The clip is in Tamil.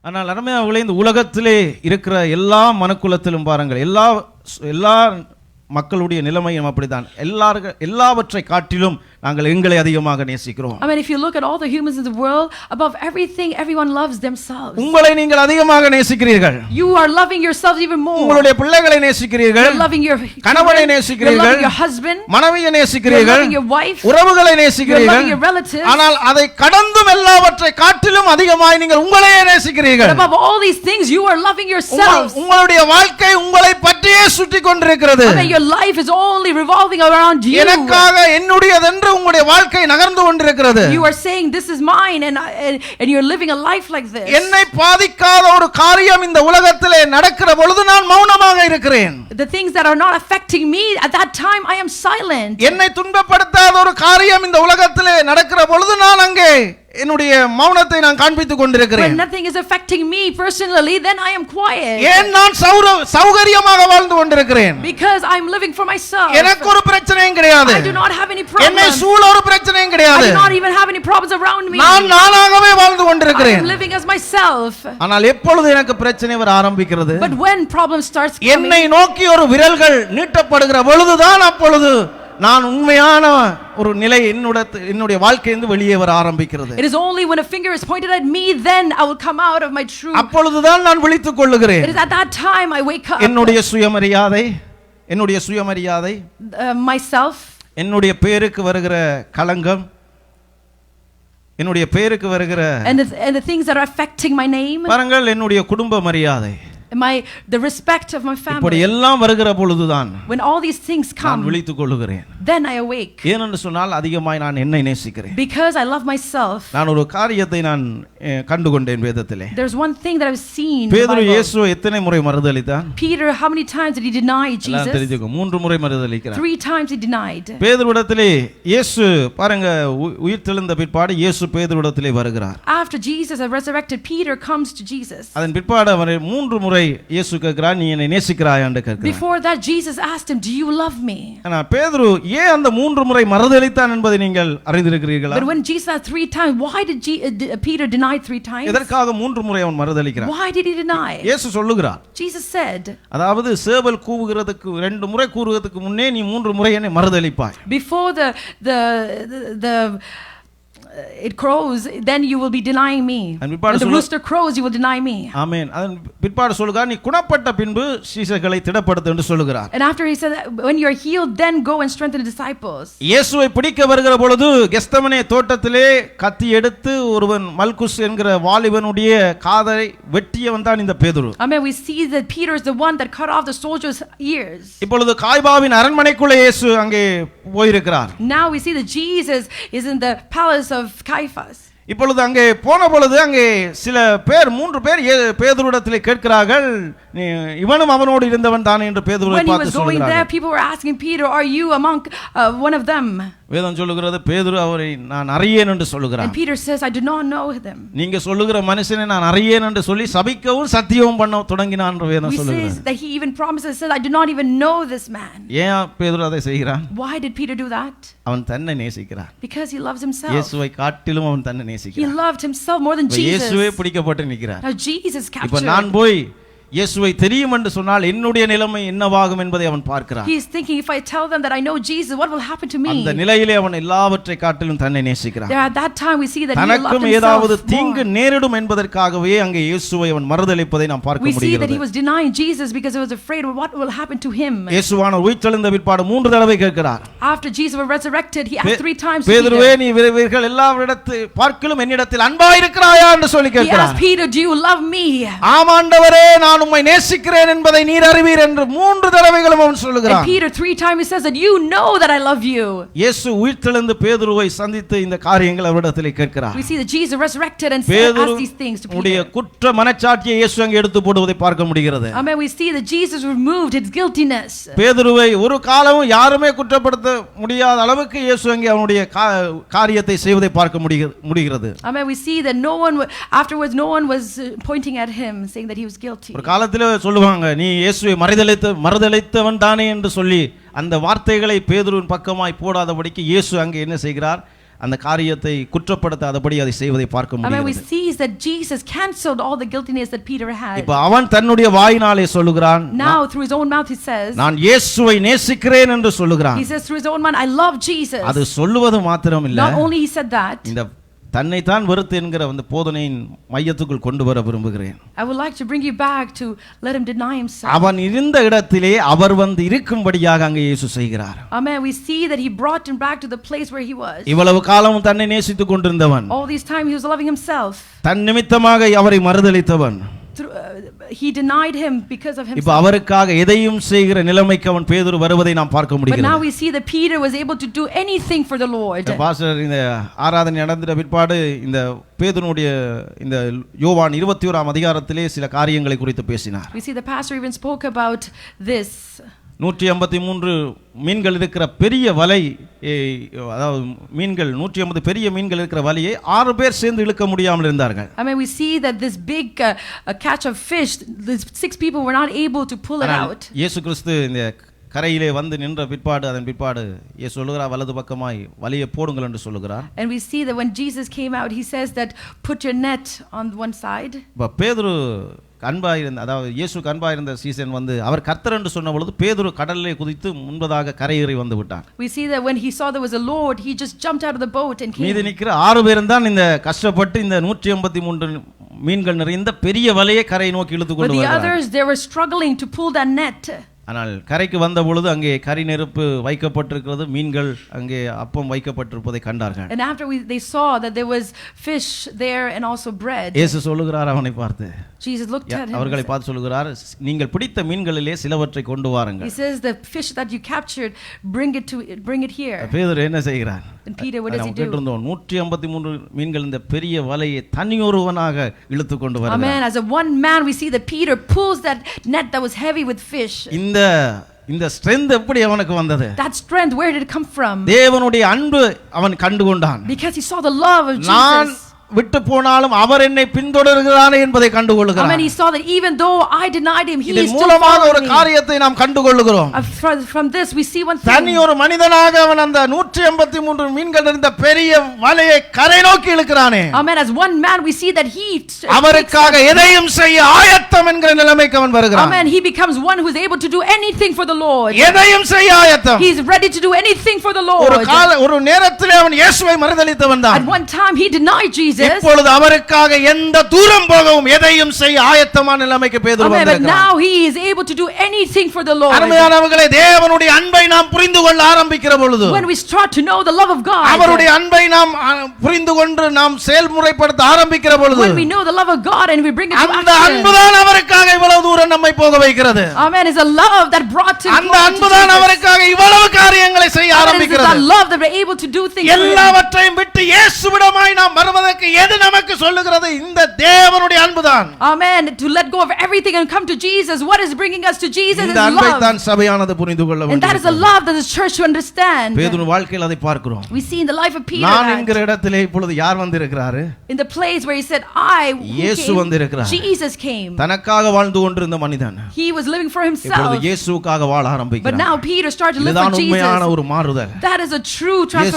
ஆனால் அருமையாவர்களே இந்த உலகத்திலே இருக்கிற எல்லா மனுக்குலத்திலும் பாருங்கள். எல்லா எல்லா மக்களுடைய நிலைமையும் அப்படித்தான். எல்லார்கள் எல்லாவற்றை காட்டிலும் நாங்கள் எங்களை அதிகமாக நேசிக்கிறோம் I mean, if you look at all the humans in the world, above everything, everyone loves themselves. உங்களை நீங்கள் அதிகமாக நேசிக்கிறீர்கள் You are loving yourselves even more. உங்களுடைய பிள்ளைகளை நேசிக்கிறீர்கள் You're loving your கணவனை children. You're நேசிக்கிறீர்கள் loving your husband. மனைவியை You're நேசிக்கிறீர்கள் loving your wife. உறவுகளை You're நேசிக்கிறீர்கள் loving your relatives. ஆனால் அதை கடந்தும் எல்லாவற்றை காட்டிலும் அதிகமாய் நீங்கள் உங்களையே But நேசிக்கிறீர்கள் above all these things, you are loving உங்கள்- yourselves. உங்களுடைய வாழ்க்கை உங்களை பற்றியே சுற்றி கொண்டிருக்கிறது I mean, your life is only revolving around you. எனக்காக என்னுடையதென்று உங்களுடைய வாழ்க்கை நகர்ந்து கொண்டிருக்கிறது You are saying, This is mine, and, I- and, and you're living a life like this. என்னை பாதிக்காத ஒரு காரியம் இந்த உலகத்திலே நடக்கிற பொழுது நான் மௌனமாக இருக்கிறேன் The things that are not affecting me, at that time, I am silent. என்னை துன்பப்படுத்தாத ஒரு காரியம் இந்த உலகத்திலே நடக்கிற பொழுது நான் அங்கே என்னுடைய மௌனத்தை நான் காண்பித்துக் When கொண்டிருக்கிறேன் nothing is affecting me personally, then I am quiet. ஏன் நான் சௌர சௌகரியமாக வாழ்ந்து கொண்டிருக்கிறேன் Because I'm living for myself. எனக்கு ஒரு பிரச்சனையும் கிடையாது I do not have any என்னை problems. சூழ ஒரு பிரச்சனையும் I கிடையாது do not even have any problems around me. நான் நானாகவே வாழ்ந்து I கொண்டிருக்கிறேன் am living as myself. ஆனால் எப்பொழுது எனக்கு பிரச்சனை வர ஆரம்பிக்கிறது But when problem starts coming, என்னை நோக்கி ஒரு விரல்கள் நீட்டப்படுகிற பொழுதுதான் அப்பொழுது நான் உண்மையான ஒரு நிலை என்னோட என்னுடைய வாழ்க்கையிலிருந்து வெளியே வர ஆரம்பிக்கிறது it is only when a finger is pointed at me, then I will come out of my truth. அப்பொழுதுதான் நான் விழித்துக் கொள்ளுகிறேன் It is at that time I wake up. என்னுடைய சுயமரியாதை என்னுடைய சுயமரியாதை Uh, myself, என்னுடைய பேருக்கு வருகிற களங்கம் என்னுடைய பேருக்கு வருகிற and the, and the things that are affecting my name, பாருங்கள் என்னுடைய குடும்ப மரியாதை my the respect of my இப்படி family. எல்லாம் வருகிற பொழுதுதான் When all these things நான் come, விழித்துக் கொள்ளுகிறேன் then I awake. ஏனென்று சொன்னால் அதிகமாய் நான் என்னை நேசிக்கிறேன் Because I love myself. நான் ஒரு காரியத்தை நான் அஹ், கண்டுகொண்டேன் வேதத்திலே There's one thing that I've seen. in the பேதுரு Bible. இயேசுவை எத்தனை முறை மறுதளித்தான் Peter, how many times did he deny எல்லாம் Jesus? தெரிஞ்சுக்கோ மூன்று முறை மறுதளிக்கிறார் Three times he denied. பேதுருவிடத்திலே இயேசு பாருங்க உ- உயிர் தெழுந்த பிற்பாடு இயேசு பேதுருவிடத்திலே வருகிறார் After Jesus had resurrected, Peter comes to Jesus. அதன் பிற்பாடு அவரை மூன்று முறை இயேசு கேட்கிறார் நீ என்னை நேசிக்கிறாயான்னு கேட்கிறார் Before that, Jesus asked him, Do you love me? ஆனா பேதுரு ஏன் அந்த மூன்று முறை மறுதளித்தான் என்பதை நீங்கள் அறிந்திருக்கிறீர்களா But when Jesus asked three times, why did Je- uh, d- uh, Peter deny three times? எதற்காக மூன்று முறை அவன் மறுதளிக்கிறான் Why did he deny? இயேசு சொல்லுகிறார் Jesus said, அதாவது சேவல் கூவுகிறதுக்கு ரெண்டு முறை கூறுகிறதுக்கு முன்னே நீ மூன்று முறை என்னை மறுதளிப்பாய் Before the, the, the, the it crows, then you will be denying me. And பிற்பாடு When the சொல்லு- rooster crows, you will deny me. ஆமென் அதன் பிற்பாடு சொல்லுகிறார் நீ குணப்பட்ட பின்பு சீசர்களை திடப்படுத்து என்று சொல்லுகிறார் And after he said, that, When you're healed, then go and strengthen the disciples. இயேசுவை பிடிக்க வருகிற பொழுது கெஸ்தமனே தோட்டத்திலே கத்தி எடுத்து ஒருவன் மல்குஸ் என்கிற வாலிபனுடைய காதை வெட்டியவன் தான் இந்த பேதுரு I mean, we see that Peter is the one that cut off the soldier's ears. இப்பொழுது காய்பாவின் அரண்மனைக்குள்ளே இயேசு அங்கே போயிருக்கிறார் Now we see that Jesus is in the palace of Caiaphas. இப்பொழுது அங்கே போன பொழுது அங்கே சில பேர் மூன்று பேர் பேதுருவிடத்திலே கேட்கிறார்கள் இவனும் அவனோடு இருந்தவன் தானே என்று பேதுருவை பார்த்து சொல்கிறார்கள் people were asking Peter, Are you among uh, one of them? வேதம் சொல்லுகிறது பேதுரு அவரை நான் அறியேன் என்று சொல்லுகிறார் And Peter says, I do not know them. நீங்க சொல்லுகிற மனுஷனை நான் அறியேன் என்று சொல்லி சபிக்கவும் சத்தியவும் பண்ண தொடங்கினான் என்று வேதம் We சொல்லுகிறது says that he even promises, says, I do not even know this man. ஏன் பேதுரு அதை செய்கிறான் Why did Peter do that? அவன் தன்னை நேசிக்கிறான் Because he loves himself. இயேசுவை காட்டிலும் அவன் தன்னை He நேசிக்கிறான் loved himself more than இப்ப இயேசுவே Jesus. பிடிக்கப்பட்டு நிற்கிறார் Now Jesus இப்ப captured. நான் போய் இயேசுவை தெரியும் என்று சொன்னால் என்னுடைய நிலைமை என்னவாகும் என்பதை அவன் பார்க்கிறான் He is thinking, if I tell them that I know Jesus, what will happen to me? அந்த நிலையிலே அவன் எல்லாவற்றை காட்டிலும் தன்னை நேசிக்கிறான் There at that time we see that he loved தனக்கும் ஏதாவது himself தீங்கு more. நேரிடும் என்பதற்காகவே அங்கே இயேசுவை அவன் மறுதளிப்பதை நாம் பார்க்க We see that he முடிகிறது was denying Jesus because he was afraid of what will happen to him. இயேசுவான உயிர்த்தெழுந்த பிற்பாடு மூன்று தடவை கேட்கிறார் After Jesus was resurrected, he asked three times to பேதுருவே Peter. நீ விரைவீர்கள் எல்லாரிடத்து பார்க்கிலும் என்னிடத்தில் அன்பாயிருக்கிறாயா என்று சொல்லி He கேட்கிறார் asked Peter, Do you love me? ஆமாண்டவரே நான் உம்மை நேசிக்கிறேன் என்பதை நீர் அறிவீர் என்று மூன்று தடவைகளும் அவன் சொல்லுகிறான் Peter three times he says that you know that I love you. இயேசு உயிர்த்தெழுந்து பேதுருவை சந்தித்து இந்த காரியங்கள் அவரிடத்திலே கேட்கிறார் We see that Jesus resurrected and said, asked these things to Peter. குற்ற மனச்சாட்சியை இயேசு அங்கே எடுத்து போடுவதை பார்க்க முடிகிறது I mean, we see that Jesus removed his guiltiness. பேதுருவை ஒரு காலமும் யாருமே குற்றப்படுத்த முடியாத அளவுக்கு இயேசு அங்கே அவனுடைய காரியத்தை செய்வதை பார்க்க முடிகிறது mean, we see that no one, wa- afterwards, no one was uh, pointing at him, saying that he was guilty. ஒரு காலத்தில் சொல்லுவாங்க நீ இயேசுவை மறுதளித்த மறுதளித்தவன் தானே என்று சொல்லி அந்த வார்த்தைகளை பேதுருவின் பக்கமாய் போடாதபடிக்கு இயேசு அங்கே என்ன செய்கிறார் அந்த காரியத்தை குற்றப்படுத்தாதபடி அதை செய்வதை பார்க்க mean, we முடிகிறது see that Jesus cancelled all the guiltiness that Peter had. இப்ப அவன் தன்னுடைய வாயினாலே சொல்லுகிறான் Now, through his own mouth, he says, நான் இயேசுவை நேசிக்கிறேன் என்று சொல்லுகிறான் he says through his own mouth, I love Jesus. அது சொல்லுவது மாத்திரம் இல்ல Not only he said that, இந்த தன்னைத்தான் வெறுத்து என்கிற அந்த போதனையின் மையத்துக்குள் கொண்டு வர விரும்புகிறேன் I would like to bring you back to let him deny himself. அவன் இருந்த இடத்திலே அவர் வந்து இருக்கும்படியாக அங்கே இயேசு செய்கிறார் Amen. We see that he brought him back to the place where he was. இவ்வளவு காலமும் தன்னை நேசித்துக் கொண்டிருந்தவன் All this time he was loving himself. தன் நிமித்தமாக அவரை மறுதளித்தவன் Through, uh, he denied him because of இப்ப himself. அவருக்காக எதையும் செய்கிற நிலைமைக்கு அவன் பேதுரு வருவதை நாம் பார்க்க But now முடிகிறது we see that Peter was able to do anything for the Lord. இந்த பாஸ்டர் இந்த ஆராதனை நடந்த பிற்பாடு இந்த பேதுனுடைய இந்த யோவான் இருபத்தி ஓராம் அதிகாரத்திலே சில காரியங்களை குறித்து பேசினார் We see the pastor even spoke about this. நூற்றி ஐம்பத்தி மூன்று மீன்கள் இருக்கிற பெரிய வலை ஏ, அதாவது மீன்கள் நூற்றி ஐம்பது பெரிய மீன்கள் இருக்கிற வலையை ஆறு பேர் சேர்ந்து இழுக்க முடியாமல் இருந்தார்கள் I mean, we see that this big uh, uh, catch of fish, these six people were not able to pull it ஆனால் out. இயேசு கிறிஸ்து இந்த கரையிலே வந்து நின்ற பிற்பாடு அதன் பிற்பாடு இயேசு சொல்லுகிறார் வலது பக்கமாய் வலையை போடுங்கள் என்று சொல்லுகிறார் And we see that when Jesus came out, he says that put your net on one side. இப்போ பேதுரு அன்பாக இருந்த அதாவது இயேசுக்கு அன்பாக இருந்த சீசன் வந்து அவர் கர்த்தர் என்று சொன்ன பொழுது பேதுரு கடலிலே குதித்து முன்பதாக கரையேறி வந்து விட்டான் We see that when he saw there was a Lord, he just jumped out of the boat and மீதி came. நிற்கிற ஆறு பேரும் தான் இந்த கஷ்டப்பட்டு இந்த நூற்றி ஐம்பத்தி மூன்று மீன்கள் நிறைந்த பெரிய வலையை கரை நோக்கி இழுத்து But கொண்டு the வருகிறார் others, they were struggling to pull that net. ஆனால் கரைக்கு வந்த பொழுது அங்கே கரி நெருப்பு வைக்கப்பட்டிருக்கிறது மீன்கள் அங்கே அப்பம் வைக்கப்பட்டிருப்பதை கண்டார்கள் And after we, they saw that there was fish there and also bread, இயேசு சொல்லுகிறார் அவனை பார்த்து Jesus looked at him. அவர்களை பார்த்து சொல்லுகிறார் நீங்கள் பிடித்த மீன்களிலே சிலவற்றை கொண்டு He வாருங்கள் says, "The fish that you captured, bring it to, bring it here." பேதுரு என்ன செய்கிறார் And Peter, what does he நாம் do? கேட்டிருந்தோம் நூற்றி ஐம்பத்தி மூன்று மீன்கள் இந்த பெரிய வலையை தனியொருவனாக இழுத்து கொண்டு வருகிறார் Amen. As a one man, we see that Peter pulls that net that was heavy with fish. இந்த இந்த ஸ்ட்ரென்த் எப்படி அவனுக்கு வந்தது That strength, where did it come from? தேவனுடைய அன்பு அவன் கண்டு கொண்டான் Because he saw the love of நான் Jesus. விட்டு போனாலும் அவர் என்னை பின்தொடர்கிறானே என்பதை Amen. கண்டுகொள்கிறான் He saw that even though I denied him, he is இதன் still மூலமாக ஒரு. காரியத்தை நாம் கண்டுகொள்ளுகிறோம் Uh, From, from this, we see one தனி. ஒரு மனிதனாக அவன் அந்த நூற்றி எண்பத்தி மூன்று மீன்கள் இருந்த பெரிய வலையை கரை நோக்கி இழுக்கிறானே Amen. As one man, we see that he. அவருக்காக எதையும் செய்ய ஆயத்தம் என்கிற நிலைமைக்கு அவன் வருகிறான் Amen. He becomes one who is able to do anything for the Lord. எதையும் செய்ய ஆயத்தம் He's ready to do anything for the ஒரு Lord. கால ஒரு நேரத்திலே அவன் இயேசுவை மறுதளித்தவன் தான் At one time, he denied Jesus. இப்பொழுது அவருக்காக எந்த தூரம் போகவும் எதையும் செய்ய ஆயத்தமான நிலைமைக்கு பேதுரு Amen. But வந்திருக்கிறான் now he is able to do anything for the Lord. அருமையானவர்களே தேவனுடைய அன்பை நாம் புரிந்து கொள்ள ஆரம்பிக்கிற பொழுது When we start to know the love of God, அவருடைய அன்பை நாம் புரிந்து கொண்டு நாம் செயல்முறைப்படுத்த ஆரம்பிக்கிற பொழுது when we know the love of God and we bring it to அந்த action, அன்புதான் அவருக்காக இவ்வளவு தூரம் நம்மை போக வைக்கிறது Amen, is a love that brought him அந்த to அன்புதான் Jesus. அவருக்காக இவ்வளவு காரியங்களை செய்ய ஆரம்பிக்கிறது that love that we're able to do things for him. எல்லாவற்றையும் விட்டு இயேசுவிடமாய் நாம் வருவதற்கு எது நமக்கு சொல்லுகிறது இந்த தேவனுடைய அன்புதான் Amen. To let go of everything and come to Jesus. What is bringing us to Jesus is இந்த அன்பை love. தான் சபையானது புரிந்து கொள்ள And that is a வேண்டும் love that is church to understand. பேதுரு வாழ்க்கையில் அதை பார்க்கிறோம் We see in the life of Peter நான் that என்கிற இடத்திலே இப்பொழுது யார் வந்திருக்கிறாரு in the place where he said, I, who இயேசு came, வந்திருக்கிறார். Jesus came. தனக்காக வாழ்ந்து கொண்டிருந்த மனிதன் He was living for இப்பொழுது himself. இயேசுக்காக வாழ But ஆரம்பிக்கிறான் now Peter started to live for இதுதான் உண்மையான Jesus. ஒரு மாறுதல் That is a true இயேசு